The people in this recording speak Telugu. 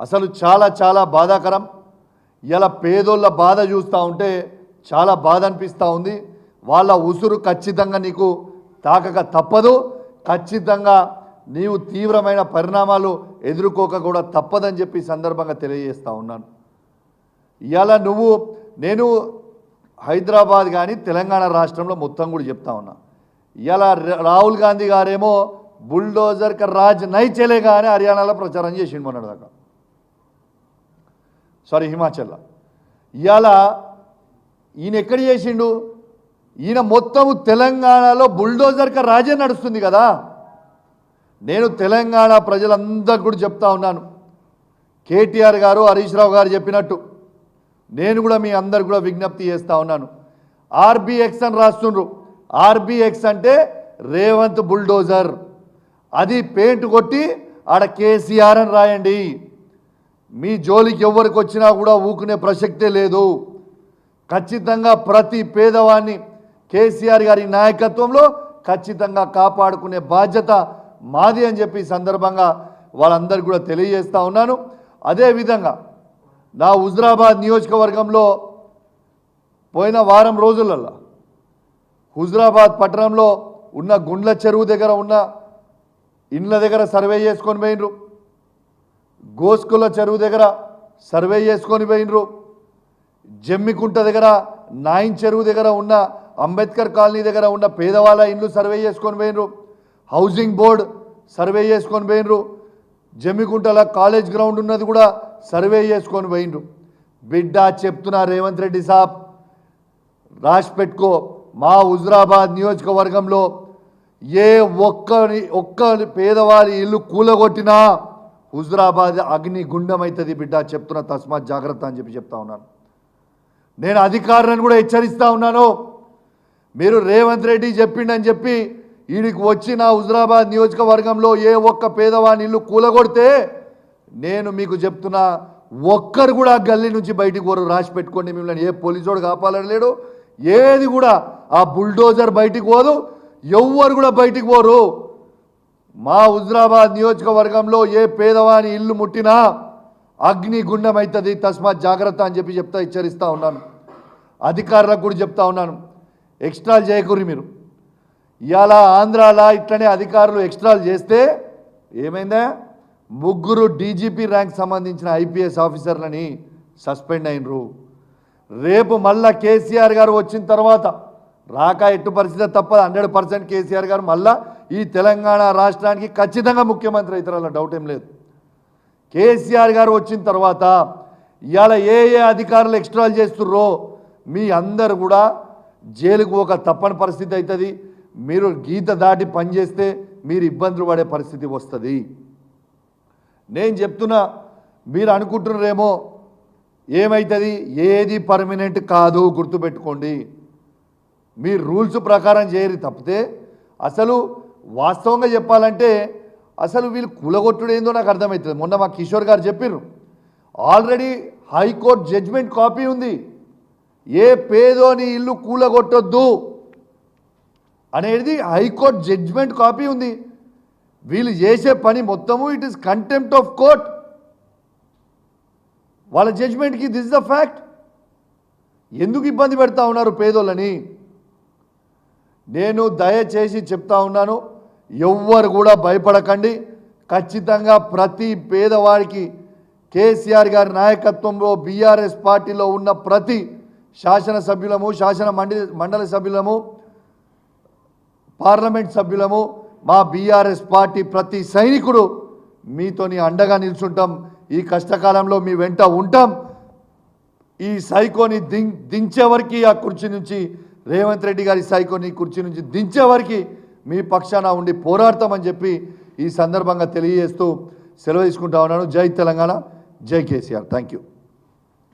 అసలు చాలా చాలా బాధాకరం. ఇలా పేదోళ్ళ బాధ చూస్తూ ఉంటే చాలా బాధ అనిపిస్తూ ఉంది. వాళ్ళ ఉసురు ఖచ్చితంగా నీకు తాకక తప్పదు. ఖచ్చితంగా నీవు తీవ్రమైన పరిణామాలు ఎదుర్కోక కూడా తప్పదని చెప్పి సందర్భంగా తెలియజేస్తూ ఉన్నాను. ఇవాళ నువ్వు నేను హైదరాబాద్ కానీ తెలంగాణ రాష్ట్రంలో మొత్తం కూడా చెప్తా ఉన్నా. ఇవాళ రాహుల్ గాంధీ గారేమో బుల్డోజర్ రాజ్ నైచెలే కానీ అని హర్యానాలో ప్రచారం చేసిండు మొన్నటిదాకా సారీ హిమాచల్లో ఇవాళ ఈయన ఎక్కడ చేసిండు? ఈయన మొత్తము తెలంగాణలో బుల్డోజర్ క రాజే నడుస్తుంది కదా. నేను తెలంగాణ ప్రజలందరికీ కూడా చెప్తా ఉన్నాను. కేటీఆర్ గారు హరీష్ రావు గారు చెప్పినట్టు నేను కూడా మీ అందరు కూడా విజ్ఞప్తి చేస్తూ ఉన్నాను. ఆర్బీఎక్స్ అని రాస్తుండ్రు. ఆర్బీఎక్స్ అంటే రేవంత్ బుల్డోజర్. అది పెయింట్ కొట్టి ఆడ కేసీఆర్ అని రాయండి. మీ జోలికి ఎవరికి వచ్చినా కూడా ఊకునే ప్రసక్తే లేదు. ఖచ్చితంగా ప్రతి పేదవాన్ని కేసీఆర్ గారి నాయకత్వంలో ఖచ్చితంగా కాపాడుకునే బాధ్యత మాది అని చెప్పి సందర్భంగా వాళ్ళందరికీ కూడా తెలియజేస్తూ ఉన్నాను. అదేవిధంగా నా హుజరాబాద్ నియోజకవర్గంలో పోయిన వారం రోజులలో హుజరాబాద్ పట్టణంలో ఉన్న గుండ్ల చెరువు దగ్గర ఉన్న ఇండ్ల దగ్గర సర్వే చేసుకొని పోయినరు గోస్కుల చెరువు దగ్గర సర్వే చేసుకొని పోయినరు. జమ్మికుంట దగ్గర నాయిన్ చెరువు దగ్గర ఉన్న అంబేద్కర్ కాలనీ దగ్గర ఉన్న పేదవాళ్ళ ఇండ్లు సర్వే చేసుకొని పోయినరు. హౌసింగ్ బోర్డ్ సర్వే చేసుకొని పోయినరు. జమ్మికుంటల కాలేజ్ గ్రౌండ్ ఉన్నది కూడా సర్వే చేసుకొని పోయినరు. బిడ్డ చెప్తున్నా రేవంత్ రెడ్డి సాబ్ రాసి పెట్టుకో మా హుజరాబాద్ నియోజకవర్గంలో ఏ ఒక్కని ఒక్క పేదవారి ఇల్లు కూలగొట్టినా హుజురాబాద్ అగ్ని గుండమవుతుంది బిడ్డ చెప్తున్న తస్మాత్ జాగ్రత్త అని చెప్పి చెప్తా ఉన్నాను. నేను అధికారులను కూడా హెచ్చరిస్తూ ఉన్నాను. మీరు రేవంత్ రెడ్డి చెప్పిండని చెప్పి వీడికి వచ్చిన హుజురాబాద్ హుజరాబాద్ నియోజకవర్గంలో ఏ ఒక్క పేదవాని ఇల్లు కూలగొడితే నేను మీకు చెప్తున్నా ఒక్కరు కూడా గల్లీ నుంచి బయటికి పోరు రాసి పెట్టుకోండి మిమ్మల్ని. ఏ పోలీసోడు కాపాలని లేడు. ఏది కూడా ఆ బుల్డోజర్ బయటికి పోదు ఎవ్వరు కూడా బయటికి పోరు. మా హుజరాబాద్ నియోజకవర్గంలో ఏ పేదవాని ఇల్లు ముట్టినా అగ్ని అవుతుంది తస్మాత్ జాగ్రత్త అని చెప్పి చెప్తా హెచ్చరిస్తూ ఉన్నాను. అధికారులకు కూడా చెప్తా ఉన్నాను. ఎక్స్ట్రాలు చేయకూరి మీరు. ఇవాళ ఆంధ్రాలో ఇట్లనే అధికారులు ఎక్స్ట్రాలు చేస్తే ఏమైందా? ముగ్గురు డీజీపీ ర్యాంక్ సంబంధించిన ఐపీఎస్ ఆఫీసర్లని సస్పెండ్ అయినరు. రేపు మళ్ళా కేసీఆర్ గారు వచ్చిన తర్వాత రాక ఎట్టు పరిస్థితి తప్పదు హండ్రెడ్ పర్సెంట్ కేసీఆర్ గారు మళ్ళా ఈ తెలంగాణ రాష్ట్రానికి ఖచ్చితంగా ముఖ్యమంత్రి అవుతారన్న డౌట్ ఏం లేదు. కేసీఆర్ గారు వచ్చిన తర్వాత ఇవాళ ఏ ఏ అధికారులు ఎక్స్ట్రాలు చేస్తుర్రో మీ అందరు కూడా జైలుకు ఒక తప్పని పరిస్థితి అవుతుంది మీరు గీత దాటి పనిచేస్తే మీరు ఇబ్బందులు పడే పరిస్థితి వస్తుంది. నేను చెప్తున్నా మీరు అనుకుంటున్నారేమో ఏమవుతుంది ఏది పర్మనెంట్ కాదు గుర్తుపెట్టుకోండి. మీరు రూల్స్ ప్రకారం చేయరు తప్పితే అసలు వాస్తవంగా చెప్పాలంటే అసలు వీళ్ళు కూలగొట్టుడు ఏందో నాకు అర్థమవుతుంది. మొన్న మా కిషోర్ గారు చెప్పారు ఆల్రెడీ హైకోర్టు జడ్జ్మెంట్ కాపీ ఉంది. ఏ పేదోని ఇల్లు కూలగొట్టొద్దు అనేది హైకోర్టు జడ్జ్మెంట్ కాపీ ఉంది. వీళ్ళు చేసే పని మొత్తము it is contempt of court. వాళ్ళ జడ్జ్మెంట్కి దిస్ ద ఫ్యాక్ట్. ఎందుకు ఇబ్బంది పెడతా ఉన్నారు పేదోళ్ళని? నేను దయచేసి చెప్తా ఉన్నాను. ఎవ్వరు కూడా భయపడకండి. ఖచ్చితంగా ప్రతి పేదవాడికి కేసీఆర్ గారి నాయకత్వంలో బీఆర్ఎస్ పార్టీలో ఉన్న ప్రతి శాసనసభ్యులము శాసన మండలి మండలి సభ్యులము పార్లమెంట్ సభ్యులము మా బీఆర్ఎస్ పార్టీ ప్రతి సైనికుడు మీతోని అండగా నిల్చుంటాం. ఈ కష్టకాలంలో మీ వెంట ఉంటాం. ఈ సైకోని దించేవరకు దించే ఆ కుర్చీ నుంచి రేవంత్ రెడ్డి గారి సైకోని కుర్చీ నుంచి దించేవరకు మీ పక్షాన ఉండి పోరాడతామని చెప్పి ఈ సందర్భంగా తెలియజేస్తూ సెలవు తీసుకుంటా ఉన్నాను. జై తెలంగాణ. జై కేసీఆర్. Thank you